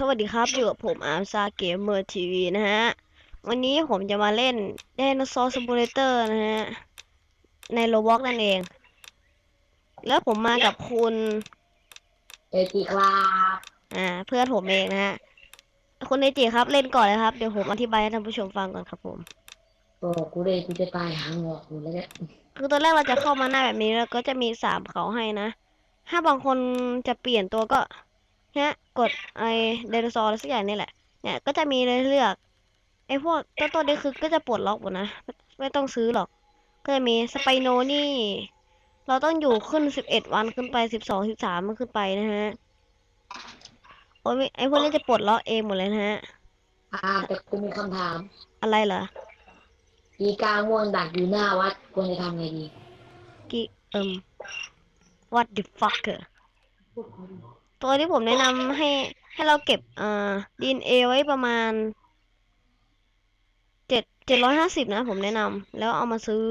สวัสดีครับอยู่กับผมอาร์มซาเกมเมอร์ทีวีนะฮะ วันนี้ผมจะมาเล่น Dinosaur Simulator นะฮะ ในโ o บ็อกนั่นเอง แล้วผมมากับคุณเอจิครับอ่า เพื่อนผมเองนะฮะ คุณเอจิครับเล่นก่อนเลยครับ เดี๋ยวผมอธิบายให้ท่านผู้ชมฟังก่อนครับผมโอ้กูเลยกูจะตายหางอกอยู่แล้วเนี่ยคือตอนแรกเราจะเข้ามาหน้าแบบนี้แล้วก็จะมีสามเขาให้นะ ถ้าบางคนจะเปลี่ยนตัวก็ เนี่ยกดไอไดโนเสาร์อะไรสักอย่างนี่แหละ เนี่ยก็จะมีเลยเลือกไอพวกตัวตัวนี้คือก็จะปลดล็อกหมดนะไม่ไม่ต้องซื้อหรอก ก็จะมีสไปโนนี่ เราต้องอยู่ขึ้นสิบเอ็ดวันขึ้นไปสิบสองสิบสามมันขึ้นไปนะฮะโอ้ยไอพวกนี้จะปลดล็อกเองหมดเลยนะฮะอ่าแต่กูมีคำถาม อะไรเหรออีกาม่วงดักอยู่หน้าวัดควรจะทำไงดีกิเอิม what the fuck ตัวที่ผมแนะนำให้ให้เราเก็บเอ่อ DNA ไว้ประมาณเจ็ดเจ็ดร้อยห้าสิบนะผมแนะนำแล้วเอามาซื้อ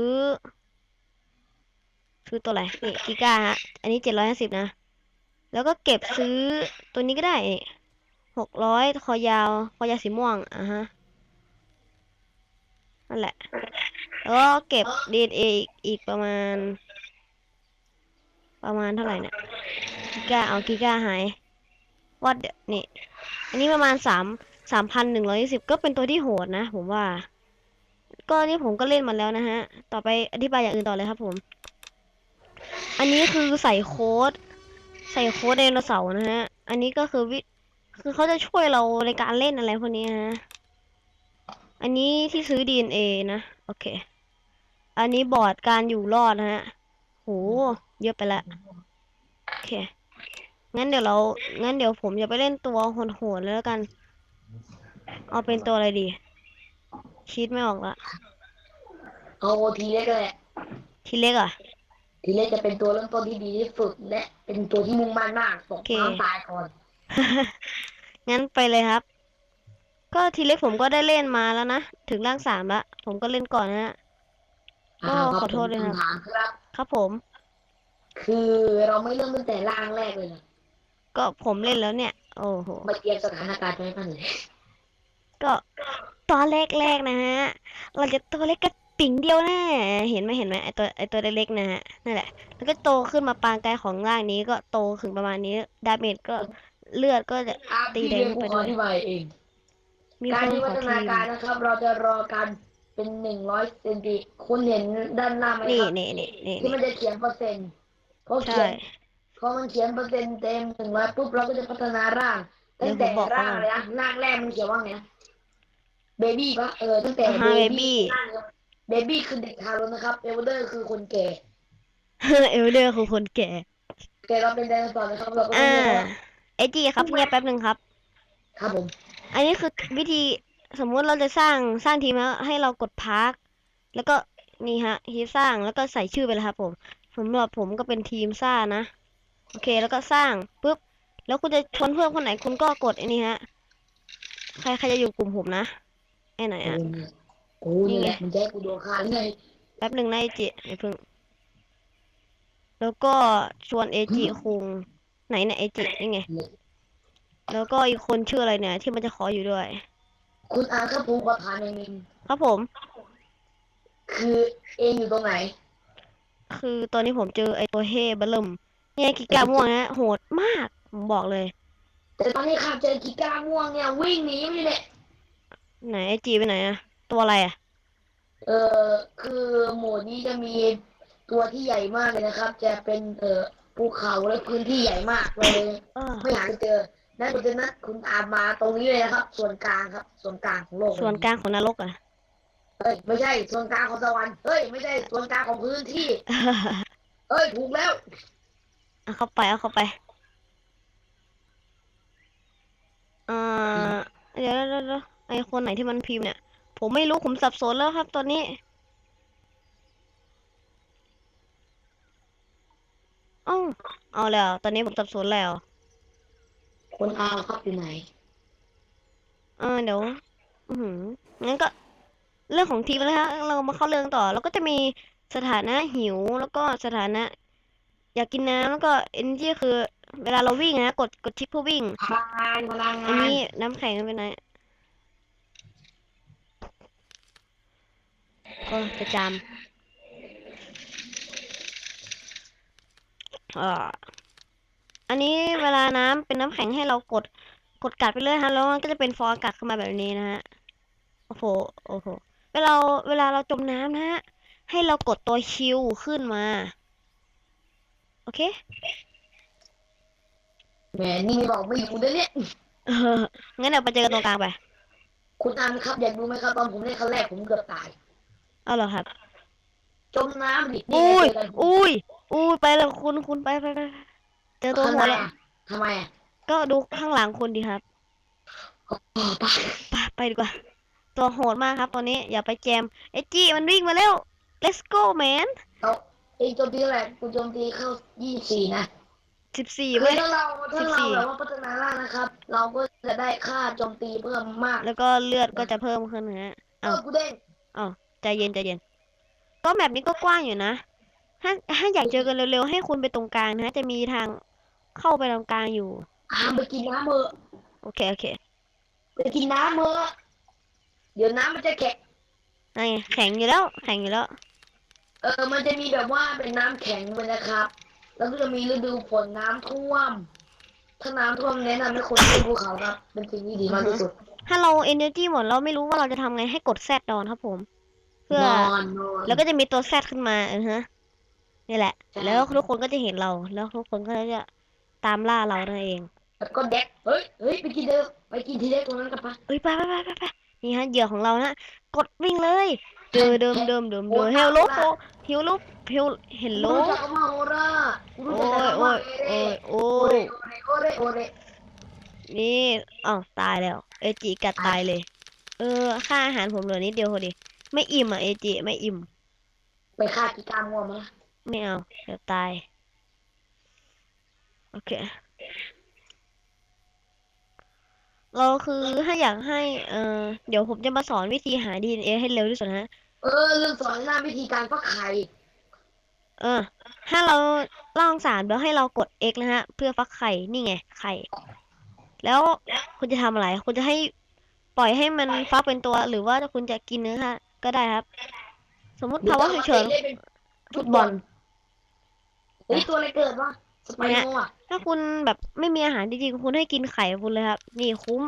ซื้อตัวอะไรนี่กิก้าฮะอันนี้เจ็ดร้อยห้าสิบนะ แล้วก็เก็บซื้อตัวนี้ก็ได้หกร้อยคอยาว คอยาวสีม่วงอะฮะนั่นแหละ แล้วก็เก็บ DNA อีกอีกประมาณ ประมาณเท่าไหร่เนี่ยกิก้าเอากิก้าหายวัดเดี๋ยวนี่ อันนี้ประมาณสามสามพันหนึ่งร้อยสิบก็เป็นตัวที่โหดนะ ผมว่า ก็นี่ผมก็เล่นมาแล้วนะฮะ ต่อไปอธิบายอย่างอื่นต่อเลยครับผม อันนี้คือใส่โค้ด ใส่โค้ดไดโนเสาร์นะฮะ อันนี้ก็คือวิคือเขาจะช่วยเราในการเล่นอะไรพวกนี้ฮะ อันนี้ที่ซื้อ DNA นะ โอเค อันนี้บอร์ดการอยู่รอดนะฮะ โห เยอะไปละโอเค งั้นเดี๋ยวเรา งั้นเดี๋ยวผมจะไปเล่นตัวโหดๆแล้วกัน เอาเป็นตัวอะไรดี คิดไม่ออกละ เอาทีเล็กเลย ทีเล็กอะ ทีเล็กจะเป็นตัวเริ่มต้นที่ดีที่สุดและเป็นตัวที่มุ่งมั่นมากตกโอเคน้ำตายก่อน งั้นไปเลยครับ ก็ทีเล็กผมก็ได้เล่นมาแล้วนะ ถึงร่างสามละ ผมก็เล่นก่อนนะฮะอ่าก็ครับขอโทษด้วยครับคำถามครับครับผม คือเราไม่เริ่มตั้งแต่ร่างแรกเลยนะก็ผมเล่นแล้วเนี่ย โอ้โห มาเตรียมสถานการณ์ไว้กันเลยก็ตอนแรกๆนะฮะ เราจะตัวเล็กกระปิ่งเดียวแน่เห็นไหมเห็นไหมไอตัวไอตัวเล็กๆนะฮะนั่นแหละ แล้วก็โตขึ้นมาปานกลายของร่างนี้ก็โตถึงประมาณนี้ ดาเมจก็เลือดก็จะอ่าตีพี่แดเรีงยนไปกูขด้อวยอธิบายเองมีการคนที่ขวัอฒทีนาการนะครับ เราจะรอกันเป็นหนึ่งร้อยเซนติคุณเห็นด้านหน้าไหมนี่ครับนี่นี่นี่ที่มันจะเขียนเปอร์เซ็นต์ พอเขีใช่ยนพอมันเขียนเปอร์เซ็นต์เต็มหนึ่งร้อยปุ๊บเราก็จะพัฒนาร่างเดี๋ตั้ยวงผมแต่บอกร่างก่อนเลยนะร่างแรกมันเขียนว่าไงเบบี้ปะเออตั้งแต่อ่าฮะเบ baby บี้เบบี้คือเด็กทารกนะครับเอลเดอร์คือคนแก่เอลเดอร์คือคนแก่แต่เราเป็นไดโนเสาร์นะครับเราก็ต้ออ่างเรียกว่าเอจีครับเงียบแป๊บหนึ่งครับ ครับผม อันนี้คือวิธีสมมุติเราจะสร้างสร้างทีมแล้วให้เรากดพาร์คแล้วก็นี่ฮะที่สร้างแล้วก็ใส่ชื่อไปเลยครับผม สำหรับผมก็เป็นทีมซ่านะ โอเคแล้วก็สร้างปุ๊บ แล้วคุณจะชวนเพื่อนคนไหนคุณก็กดไอ้นี่ฮะ ใครใครจะอยู่กลุ่มผมนะ ไอ้ไหนโอ้อะเนี่ยโอ้นี่แหละมันจะให้กูโดนฆ่าเลยแป๊บหนึ่งนะไอจิไอเพิ่ง แล้วก็ชวนเอจิคุงไหนเนี่ยไอจินี่ไง แล้วก็อีกคนชื่ออะไรเนี่ย ที่มันจะขออยู่ด้วย คุณอาครับผมขอถามอย่างหนึงครับผม คือเองอยู่ตรงไหน คือตอนนี้ผมเจอไอตัวเฮเบลเลมเนี่ยกิก้าม่วงฮะโหดมากผมบอกเลย แต่ตอนนี้ข้าเจอกีก้าม่วงเนี่ยวิ่งหนีไม่ได้ไหนไอจีไปไหนอะตัวอะไรอะเออคือโหมดนี้จะมีตัวที่ใหญ่มากเลยนะครับ จะเป็นเอ่อภูเขาและพื้นที่ใหญ่มากเลยเออไม่หาเจอนั่นคุณจะนัดคุณตามมาตรงนี้เลยนะครับ ส่วนกลางครับ ส่วนกลางของโลกส่วนกลางของนรกอะ เฮ้ยไม่ใช่ส่วนกลางของสวรรค์เฮ้ยไม่ใช่ส่วนกลางของพื้นที่เอ้ยถูกแล้วเอาเข้าไปเอาเข้าไปเอ่อเดี๋ยวเดี๋ยวเดี๋ยวไอคนไหนที่มันพิมพ์เนี่ย ผมไม่รู้ผมสับสนแล้วครับตอนนี้เอ้าเอาแล้ว ตอนนี้ผมสับสนแล้ว คนอาครับอยู่ไหนเออเดี๋ยว อือหืองั้นก็ เรื่องของทีมแล้วฮะเรามาเข้าเรื่องต่อแล้วก็จะมีสถานะหิวแล้วก็สถานะ อยากกินน้ำแล้วก็เอนจีคือ เวลาเราวิ่งนะกดกดชิปเพื่อวิ่งพลังงานพลังอันงานนี้น้ำแข็งเป็นไงก็จะจำเอ่ออันนี้เวลาน้ำเป็นน้ำแข็งให้เรากดกดกัดไปเลยฮะแล้วมันก็จะเป็นฟองอากาศขึ้นมาแบบนี้นะฮะ โอ้โห โอ้โหเวลาเราเวลาเราจมน้ำนะฮะ ให้เรากดตัวคิวขึ้นมา โอเค แหมนี่ไม่บอกไม่อยู่เด้อเนี่ยเอองั้นเดี๋ยวไปเจอกันตรงกลางไป คุณอันครับอยากรู้ไหมครับตอนผมเล่นครั้งแรกผมเกือบตาย เอาเหรอครับ จมน้ำดินี่อุ้ย ไงเจอกันอุ้ย อุ้ย ไปเลยคุณ คุณไปไปไปไปเจอตัวทำหัไมวแล้ว อะทำไมอะก็ดูข้างหลังคุณดีครับ อ๋อไป ไปไปดีกว่า ตัวโหดมากครับตอนนี้อย่าไปแจมไอ้จี้มันวิ่งมาแล้ว let's go man เอาเองโจมตีอะไรกูโจมตีเข้ายี่สี่นะสิบสี่คืเว้อย ถ้าเราถ้าเรา14 แบบว่าพัฒนาร่างนะครับ เราก็จะได้ค่าโจมตีเพิ่มมากแล้วก็เลือดก็จะเพิ่มขึ้นนะฮะ เออกูเด้งใจเย็นใจเย็น ก็แมปนี้ก็กว้างอยู่นะ ถ้าถ้าอยากเจอกันเร็วๆ ให้คุณไปตรงกลางนะฮะ จะมีทางเข้าไปตรงกลางอยู่ อามไปกินน้ำเถอะโอเค โอเค ไปกินน้ำเถอะ เดี๋ยวน้ำมันจะแข็ง นั่นไงแข็งอยู่แล้ว แข็งอยู่แล้ว เออ มันจะมีแบบว่าเป็นน้ำแข็งเลยนะครับ แล้วก็จะมีฤดูฝนน้ำท่วม ถ้าน้ำท่วมแนะนำให้คนขึ้นภูเขาครับ เป็นสิ่งที่ดีมากที่สุด ถ้าเรา energy หมดเราไม่รู้ว่าเราจะทำไงให้กดแซดดอนครับผม เพื่อ นอนนอน แล้วก็จะมีตัวแซดขึ้นมาเออฮะนี่แหละ ใช่ แล้วทุกคนก็จะเห็นเรา แล้วทุกคนก็จะตามล่าเรานั่นเอง แล้วก็เด็กเฮ้ย เฮ้ย ไปกินเดิมไปกินทีเด็กตรงนั้นกันปะเอ้ยไปไปไปไปไป นี่ฮะเหยื่อของเรานะกดวิ่งเลยเดิมเดิมเดิมเดิมเดิมเฮลโลโฮิวโลเฮลเฮลโลรู้จักคำว่าโอรารู้โอ้จักยคำโอ้ว่ายเอโอ้ยโอ้เรโอเรยโอเรโอเรโอเรนี่อ้าวตายแล้ว เอจิกัดตายเลย เออค่าอาหารผมเหลือนิดเดียวพอดีไม่อิ่มอะเอจิไม่อิ่ม ไปฆ่ากีกามัวมาไม่เอาเดี๋ยวตายโอเค เราคือถ้าอยากให้เออเดี๋ยวผมจะมาสอนวิธีหา DNA ให้เร็วที่สุดนะเออเรื่องสอนหน้าวิธีการฟักไข่เออ ถ้าเราล่องสารแล้วให้เรากด X นะฮะ เพื่อฟักไข่นี่ไง ไข่ แล้วคุณจะทำอะไร คุณจะให้ปล่อยให้มันฟักเป็นตัว หรือว่าคุณจะกินเนื้อค่ะก็ได้ครับ สมมติภาวะฉุกเฉินได้เป็นฟุตบอลเฮ้ยตัวอะไรเกิดวะส ไปโนอะถ้าคุณแบบไม่มีอาหารจริงๆคุณให้กินไข่คุณเลยครับ นี่คุ้ม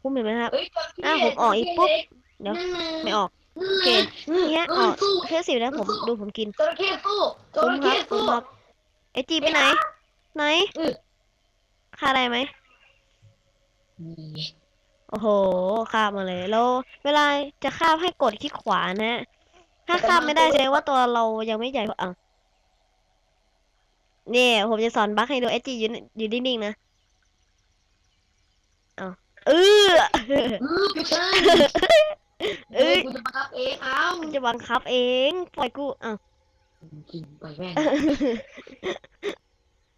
คุ้มเห็นไหมครับเฮ้ยตัวที่อะผมออกอีกปุ๊บ เดี๋ยวนั่นน่ะไม่ออก โอเคนั่นนี่น่ะฮะเออออกสู้แค่สิบนะผมดูผมกินจระเข้สู้จคุ้มระครัเข้บคุ้สู้มครับไอจีไปไหน ไหนอือฆ่าได้ไหมนี่โอ้โหข้ามมาเลย แล้วเวลาจะข้ามให้กดคลิกขวานะ ถ้าข้ามไม่ได้แสดงว่าตัวเรายังไม่ใหญ่พออะ เนี่ยผมจะสอนบั๊กให้ดูไอจียืนอยู่นิ่งๆนะเอาเออเออไม่ใช่เอ้ยกูจะบังคับเองเอาจะบังคับเอง ปล่อยกูอะกินไปแม่ง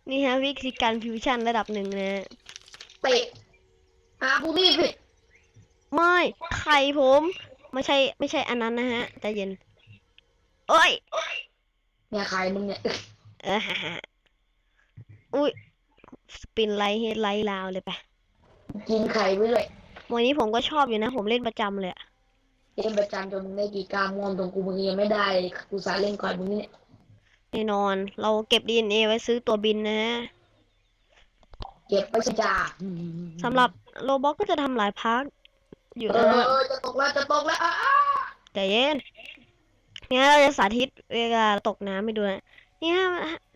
นี่ฮะวิธีการฟิวชั่นระดับหนึ่งนะเตะอาพวกนี้สิไม่ไข่ผมไม่ใช่ไม่ใช่อันนั้นนะฮะใจเย็นโอ้ยเนี่ยใครมึงเนี่ยเออฮ่าฮ่า อุ้ยสปินไลท์เฮดไลท์ลาวเลยไปกินไข่ไปเลยวันนี้ผมก็ชอบอยู่นะ ผมเล่นประจำเลยอะเล่นประจำจนมึงได้กี่กามวมตรงกูมึงยังไม่ได้เลยกูสายเล่นก่อนมึงเนี่ยแน่นอน เราเก็บ DNA ไว้ซื้อตัวบินนะฮะเก็บไปสิจ้าสำหรับโรบอกก็จะทำหลายพาร์ทอยู่เอนะฮะอจะตกแล้วจะตกแล้วอะอะใจเย็นเนี่ยเราจะสาธิตเวลาตกน้ำให้ดูนะนี่ฮะ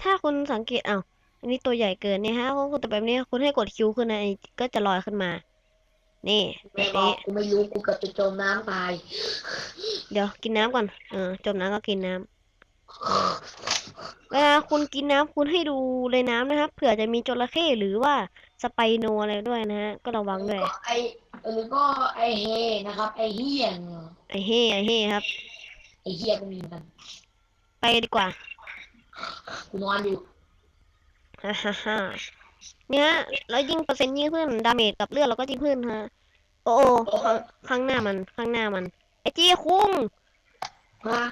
ถ้าคุณสังเกตอ้าว อันนี้ตัวใหญ่เกินเนี่ยฮะคุณแต่แบบนี้คุณให้กดคิวขึ้นนะอันนี้ก็จะลอยขึ้นมา นี่แบไม่บบอนี้กกูไม่รู้กูเกับจะจมน้ำตายเดี๋ยวกินน้ำก่อนเออจมน้ำก็กินน้ำเวลาคุณกินน้ำคุณให้ดูเลยน้ำนะครับเผื่อจะมีจระเข้หรือว่าสไปโนอะไรด้วยนะฮะก็ระวังด้วยก็ไอหรือก็ไอเฮนะครับ ไอเฮียนไอเฮ่ไอเฮ่ครับ ไอเฮียก็มีเหมือนกันไปดีกว่ากูนอนอยู่ ฮ่าฮ่าฮ่าเนี่ยแล้วยิ่งเปอร์เซ็นต์ยิ่งขึ้นดาเมจกับเลือดเราก็ยิ่งขึ้นฮะ โอ้โอ้ข้างข้างหน้ามันข้างหน้ามัน ไอจี้คุ้งฮะ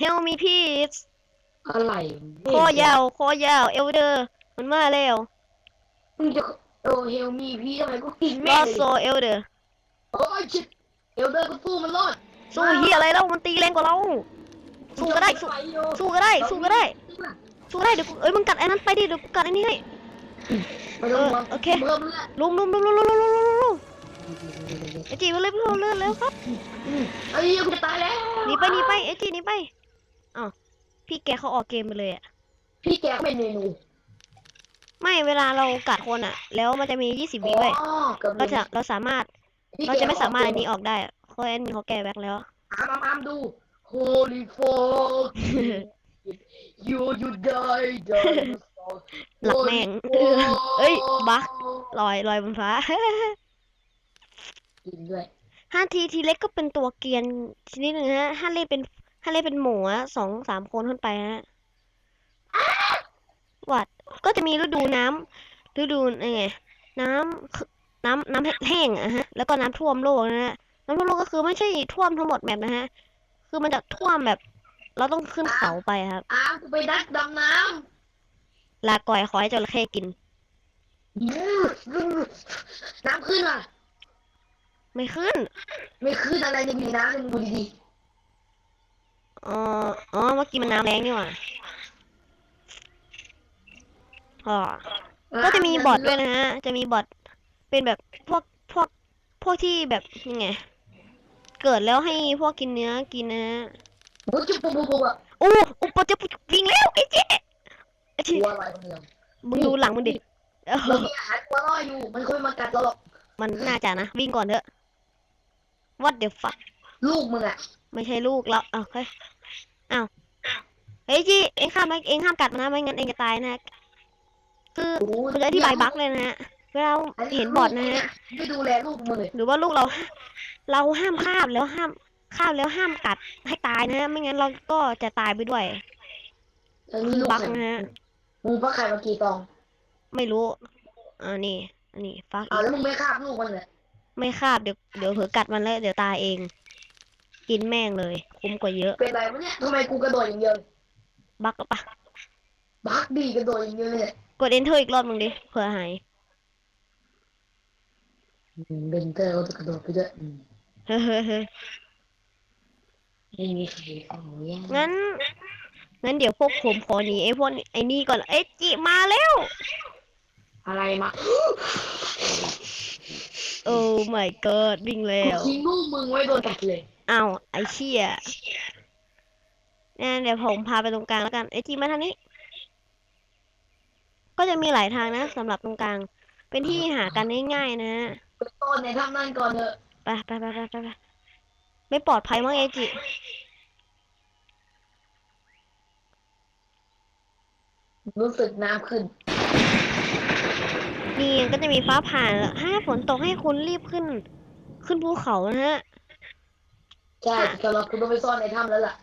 help me please อะไรคอยาวคอยาวเอลเดอร์ มันมาแล้วมึงจะโอ้เฮลมีพี่ทำไมกูกินลแม่อเลยโซเอลเดอร์โอ้ยชิดเอลเดอร์ก็สู้มันรอดสู้เฮียอะไรแล้วมันตีแรงกว่าเรา สู้ก็ได้ สู้สู้ก็ได้ สู้ก็ได้ สู้ได้เดี๋ยวกูเอ้ยมึงกัดไอ้นั้นไปดิเดี๋ยวกูกัดไอ้นี่ให้ ไม่ต้องห่วงเออโอเค เพิ่มเลือดลุมลุมลุมลุมลุมลุมลุมลุมลุมไอจีมาเลยเพื่อนเลื่อนแล้วครับไอ้ยกูจะตายแล้วหนีไปหนีไปไอจีหนีไปอ้าวพี่แกเขาออกเกมไปเลยอะพี่แกเป็นเมนูไม่เวลาเรากัดคนอะแล้วมันจะมี 20วิไว้อ๋อเกือบเราจะเราสามารถพี่เราแกจะไม่สามารถอันนี้ออกได้อะเพราะแอนมีเขาแก้แบ็กแล้ว อามอามอามดู Holy fuck you you die die หลักแม่งเอ้ยบักลอยลอยบนฟ้ากินด้วยห้าทีทีเล็กก็เป็นตัวเกรียนชนิดหนึ่งฮะห้าเล่นเป็นห้าเล่นเป็นหมูอะสองสามคนขึ้นไปฮะวัดก็จะมีฤดูน้ำฤดูไงน้ำน้ำน้ำแห้งๆอะฮะ แล้วก็น้ำท่วมโลกนะฮะ น้ำท่วมโลกก็คือไม่ใช่ท่วมทั้งหมดแบบนะฮะ คือมันจะท่วมแบบ เราต้องขึ้นเขาไปครับอามกูไปดักดำน้ลาก่อยขอให้จระเข้กินำน้ำขึ้นอะ ไม่ขึ้น ไม่ขึ้นอะไรในมีน้ำมึงดูดีอ๋อ อ๋อ เมื่อกี้มันน้ำแรงนี่หว่าอ๋อ ๆก็จะมีบอทด้วยนะฮะ จะมีบอทเป็นแบบพวกพวกพวกที่แบบยังไง เกิดแล้วให้พวกกินเนื้อกินนะฮะ มึงจุ๊บปุ๊บปุ๊บปุ๊บอะโอ้อุปจะวิ่งแล้วไอ้เจ๊ไอ้เจ๊ตัวอะไรคนเดียวมึงดูหลังมึงดิเออเรามีอาหารตัวล่ออยู่ มันค่อยมากัดเราหรอก มันน่าจะนะ วิ่งก่อนเถอะ what the fuck ลูกมึงอะไม่ใช่ลูกแล้วอ้าวเฮ้ยอ้าวเฮ้ยจีเอ็งข้ามไหมเอ็งห้ามกัดมันนะไม่งั้นเอ็งจะตายนะ คือ โอ้ยคุณจะอธิบายบั๊กเลยนะฮะเวลาเห็นบอทนะฮะ ไม่ดูแลลูกมึงเลย หรือว่าลูกเรา เราห้ามข้ามแล้วห้าม ข้ามแล้วห้ามกัดให้ตายนะฮะ ไม่งั้นเราก็จะตายไปด้วย แล้วนี่ลูกบั๊กใครนะฮะ มึงพักไข่มากี่กองไม่รู้อ่านี่ อันนี้ฟักอ้าวแล้วมึงไม่คาบลูกมันเลยไม่คาบเดี๋ยวเดี๋ยวเผลอกัดมันแล้วเดี๋ยวตายเอง กินแม่งเลย คุ้มกว่าเยอะเป็นไรวะเนี่ยทำไมกูกระโดดอย่างเดียวบักปะบักดีกระโดดอย่างเดียวเลยเนี่ยกด enter อีกรอบมึงดิเผื่อหายอืมเบนเตอร์เขาจะกระโดดไปด้วยอืมเฮ้ยเฮ้ยเฮ้ย ไม่มีใครเอาเนี่ยงั้น งั้นเดี๋ยวพวกผมขอหนีไอ้พวกไอ้นี่ก่อน เอ้ยจิมาแล้ว อะไรมาโอ้ my god วิ่งแล้กูวทิ้งลูกมึงไว้โดนกัดเลย อ้าวไอ้เชี่ยเนี่ยเดี๋ยวผมพาไปตรงกลางแล้วกันไอ้จีมาทางนี้ ก็จะมีหลายทางนะสำหรับตรงกลาง เป็นที่หากันง่ายๆนะไปต้นในถ้ำนั่นก่อนเถอะ ไปไปไปไปไป ไปไม่ปลอดภัยมั้งเอจิ รู้สึกน้ำขึ้น นี่ก็จะมีฟ้าผ่าแล้วถ้าฝนตกให้คุณรีบขึ้น ขึ้นภูเขานะฮะ ใช่สำหรับคุณต้องไปซ่อนในถ้ำแล้วล่ะ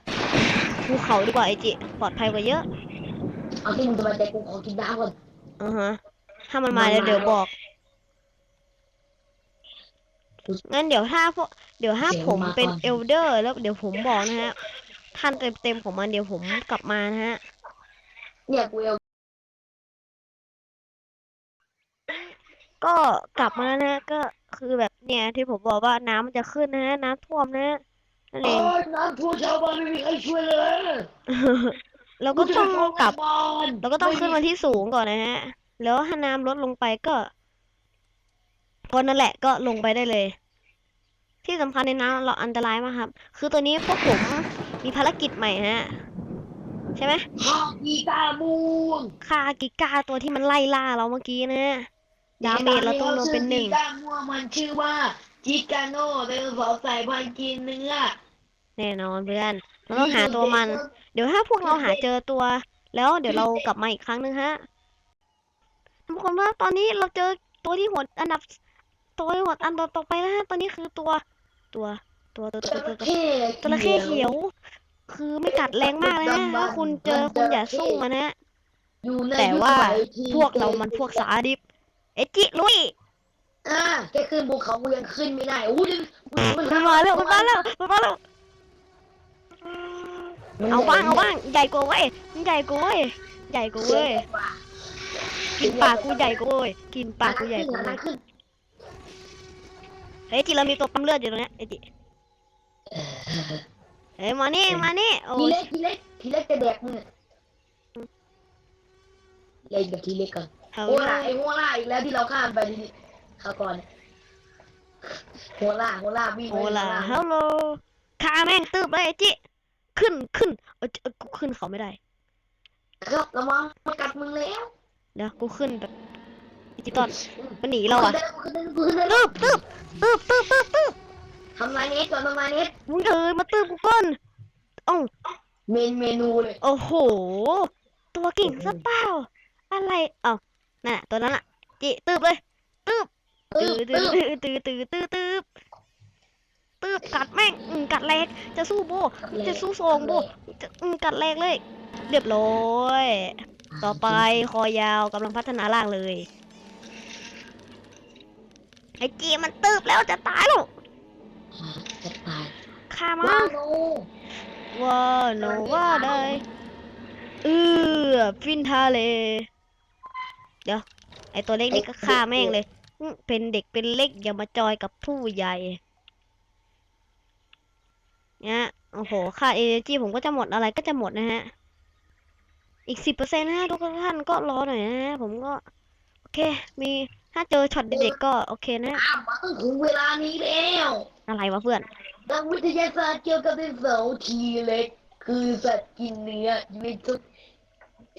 ภูเขาดีกว่าเอจิ ปลอดภัยกว่าเยอะเอาที่มึงสบายใจกูขอกินน้ำก่อน อือฮะ ถ้ามันมาแล้วเดี๋ยวบอก งั้นเดี๋ยวถ้าพวกเดี๋ยวถ้าผมเป็นเอลเดอร์ แล้วเดี๋ยวผมบอกนะฮะท่านเต็มๆของมันเดี๋ยวผมกลับมานะฮะเนี่ยกูเอลก็กลับมาแล้วนะฮะก็คือแบบเนี่ยที่ผมบอกว่าน้ำมันจะขึ้นนะฮะน้ำท่วมนะฮะนั่นโอ้เองยน้ำท่วมชาวบ้านไม่มีใครช่วยเลยเราก็ต้องกลับบ้านเราก็ต้องขึ้นมาที่สูงก่อนนะฮะ แล้วถ้าน้ำลดลงไปก็ก็นั่นแหละก็ลงไปได้เลย ที่สำคัญในน้ำเราอันตรายมากครับ คือตัวนี้พวกผมมีภารกิจใหม่ฮะ ใช่ไหมข้าวกีตาร์ม่วงฆ่ากิก้าตัวที่มันไล่ล่าเราเมื่อกี้นะดาเมจเราต้องลงเป็นหนึ่งกีตาร์ม่วงมันชื่อว่าจิกาโน่ไดโนเสาร์สายพันธุ์กินเนื้อ แน่นอนเพื่อนเราต้องหาตัวมัน เดี๋ยวถ้าพวกเราหาเจอตัว แล้วเดี๋ยวเรากลับมาอีกครั้งหนึ่งฮะทุกคนว่าตอนนี้เราเจอตัวที่หัวอันดับ ตัวที่หัวอันดับต่อไปนะฮะตอนนี้คือตัว ตัว ตัวตัวจตัวตัวระตัวเข้จระเข้เขียว คือไม่กัดแรงมากนะฮะถ้าคุณเจอคุณอย่าสู้มันนะฮะอยู่ในแต่ว่ายุคสมัยที่พวกเรามันพวกสาดิบเอจิลุยอ่าแค่ขึ้นภูเขากูยังขึ้นไม่ได้อู้ดิมันมาแล้วมันมาแล้วมันมาแล้วเอาบ้างเอาบ้างใหญ่กว่าเว้ยมันใหญ่กว่าเว้ยใหญ่กว่าเว้เว้ยยกินปากกูใหญ่กูโว้ยกินปากกูใหญ่กูหันหเลลังยขึ้น เฮ้ยจิเรามีตัวปั๊มเลือดอยู่ตรงเนี้ยไอ้จิเฮ้ยมานี่มานี่โอ้ทียเล็กทีเล็กทีเล็กจะแดกมึงอะเล่นกับทีเล็กก่อนเอาโอ้ล่าไอ้หัวล่าอีกแล้วที่เราข้ามไปนี่ข้าวก่อนหัวล่าหัวล่าวิ่งไปโอ้ล่ะหัวฮัลโหลขาแม่งตืบเลยไอ้จิขึ้นขึ้นเออเออกูขึ้นเขาไม่ได้ ครับระวังมันกัดมึงแล้ว เดี๋ยวกูขึ้นแบบ ดิจิตอลมันหนีเราอะกูขึ้นได้กูขึ้นได้กูขึ้นได้ตืบตืบตืบตืบตืบตืบทำลายเน็ตก่อนทำลายเน็ตมึงเอ๋ยมาตืบกูก่อนเอ้าเมนเมนูเลยโอ้โห ตัวเก่งซะเปล่าอะไรเอ้าน่ะตัวนั้นอะจิตืบเลยตืบตื้ตืออตื้ตืออตือตือตือตืบตืบกัดแม่งอืมกัดแรกจะสู้โบ จะสู้โซงโบจะอืมกัดแรกเลย เรียบร้อย ต่อไปคอยาวกำลังพัฒนาร่างเลย ไอ้จีมันตืบแล้วจะตายแล้วจะตายฆ่ามัว้านโนว่าโนว่าได้เออฟินทาเลเดี๋ยวไอตัวเล็กนี่ก็ฆ่าแม่งเลยอื้อเป็นเด็กเป็นเล็กอย่ามาจอยกับผู้ใหญ่เนี่ยโอ้โหค่าเอเนจีผมก็จะหมดอะไรก็จะหมดนะฮะ อีกสิบเปอร์เซ็นต์นะฮะทุกท่านก็รอหน่อยนะฮะผมก็ โอเค มี ถ้าเจอช็อตเด็กๆก็โอเคนะอ้าวมาต้องถึงเวลานี้แล้วอะไรวะเพื่อนนักวิทยาศาสตร์เกี่ยวกับไดโนเสาร์ทีเล็ก คือสัตว์กินเนื้ออยู่ในทุก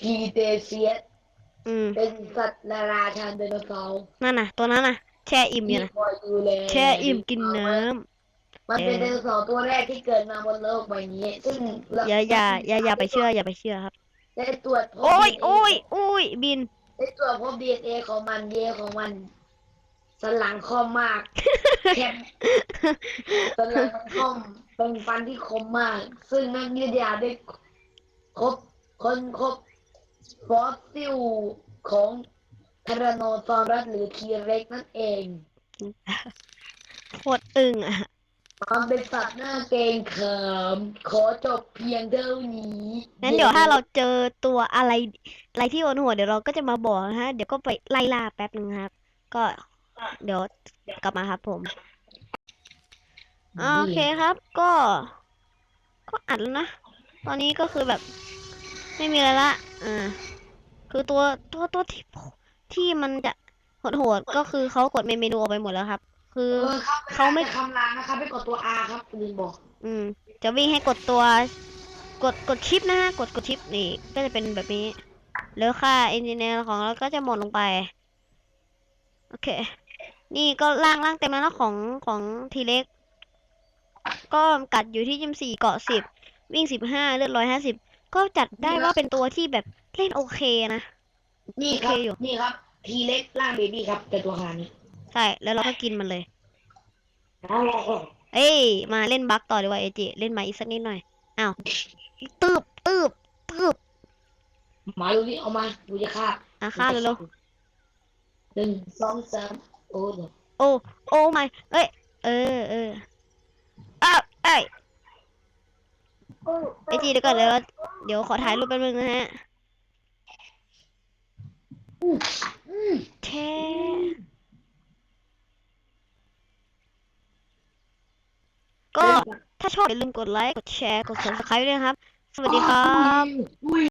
ทีเตเซียสอืมเป็นสัตว์นาราชานไดโนเสาร์นั่นน่ะ ตัวนั้นน่ะ แช่อิ่มอยู่นะคอยดูแลแช่อิ่มกินน้ำ มันเป็นไดโนเสาร์ตัวแรกที่เกิดมาบนโลกใบนี้ ซึ่งเรอย่าอย่าอย่าอย่าไปเชื่ออย่าไปเชื่อครับ ได้ตรวจพบโอ้ย DNA โอ้ยโอ้ยบิน ได้ตรวจพบดีเอ็นเอของมันดีของมันสันหลังคมมากแคบสันหลังมันคมเป็นฟันที่คมมาก ซึ่งนักวิทยาได้ครบคนครบฟอสซิลของทารโนซอรัสหรือทีเร็กนั่นเองโคตรอึ้งอะ มันเป็นสัตว์หน้าเกรงขามขอจบเพียงเท่านี้งั้นเดี๋ยวถ้าเราเจอตัวอะไรอะไรที่บนหัวเดี๋ยวเราก็จะมาบอกนะฮะ เดี๋ยวก็ไปไล่ล่าแป๊บนึงครับ ก็เดี๋ยวกลับมาครับผมโอเคครับ ก็ ก็อัดแล้วนะ ตอนนี้ก็คือแบบ ไม่มีอะไรละอ่าคือตัวตัวตัวที่ที่มันจะโหดๆก็คือเขากดเมนูออกไปหมดแล้วครับ คือเออครับเขาไม่คำรามนะครับไปกดตัว R ครับลืมบอกอืม จะวิ่งให้กดตัว กดกดชิปนะฮะ กดกดชิปนี่ ก็จะเป็นแบบนี้ แล้วค่าเอนจิเนียร์ของเราก็จะหมดลงไป โอเค นี่ก็ล่างล่างเต็มแล้วนะของของทีเล็ก ก็กัดอยู่ที่ยิมสี่เกาะสิบวิ่งสิบห้าเลือดร้อยห้าสิบก็จัดได้ว่าเป็นตัวที่แบบเล่นโอเคนะ นี่ครับ โอเคอยู่ นี่ครับ ทีเล็กร่างเบบี้ครับแต่ตัวขนาดนี้ ใช่ แล้วเราก็กินมันเลย เอ้ย มาเล่นบัคต่อดีกว่าเอจิ เล่นมาอีกสักนิดหน่อย อ้าว ตืบตืบตืบมาดูนี่เอามาดูจะฆ่าอะฆ่าเร็วหนึ่งสองสามโอ้เดี๋ยวๆโอ้โอ้ไม่เอ้ย เออเอออ้าวเอ้ยเอจิเดี๋ยวก่อนเดี๋ยวเราเดี๋ยวขอถ่ายรูปแป๊บนึงนะฮะอืมแช่ ก็ถ้าชอบอย่าลืมกดไลค์ กดแชร์ กด subscribe ด้วยนะครับ สวัสดีครับ อุ้ย